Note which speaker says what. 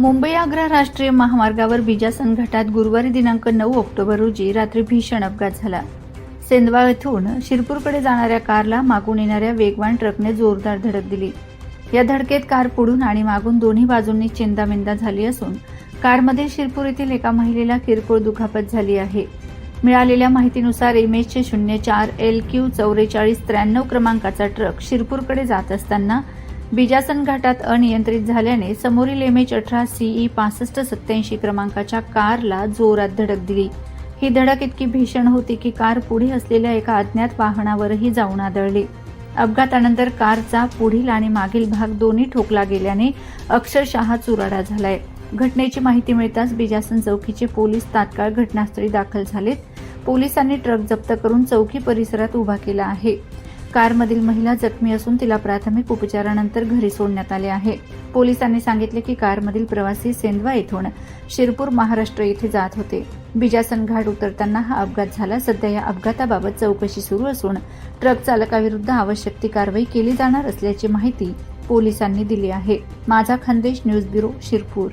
Speaker 1: मुंबई आग्रा राष्ट्रीय महामार्गावर बिजासन घाटात गुरुवारी दिनांक नऊ ऑक्टोबर रोजी रात्री भीषण अपघात झाला. सेंदवा येथून शिरपूरकडे जाणाऱ्या कारला मागून येणाऱ्या वेगवान ट्रकने जोरदार धडक दिली. या धडकेत कार पुढून आणि मागून दोन्ही बाजूंनी चिंदामिंदा झाली असून कारमध्ये शिरपूर येथील एका महिलेला किरकोळ दुखापत झाली आहे. मिळालेल्या माहितीनुसार एमएचचे शून्य चार एल क्यू चौवेचाळीस त्र्याण्णव क्रमांकाचा ट्रक शिरपूरकडे जात असताना बिजासन घाटात अनियंत्रित झाल्याने समोरील एमएच अठरा सीई पासष्ट सत्याऐंशी क्रमांकाच्या कारला जोरात धडक दिली. ही धडक इतकी भीषण होती की कार पुढे असलेल्या एका अज्ञात वाहनावरही जाऊन आदळली. अपघातानंतर कारचा पुढील आणि मागील भाग दोन्ही ठोकला गेल्याने अक्षरशः चुराडा झालाय. घटनेची माहिती मिळताच बिजासन चौकीचे पोलीस तात्काळ घटनास्थळी दाखल झालेत. पोलिसांनी ट्रक जप्त करून चौकी परिसरात उभा केला आहे. कारमधील महिला जखमी असून तिला प्राथमिक उपचारानंतर घरी सोडण्यात आले आहे. पोलिसांनी सांगितले की कारमधील प्रवासी सेंदवा येथून शिरपूर महाराष्ट्र येथे जात होते. बिजासन घाट उतरताना हा अपघात झाला. सध्या या अपघाताबाबत चौकशी सुरू असून ट्रक चालकाविरुद्ध आवश्यक ती कारवाई केली जाणार असल्याची माहिती पोलिसांनी दिली आहे. माझा खानदेश न्यूज ब्युरो शिरपूर.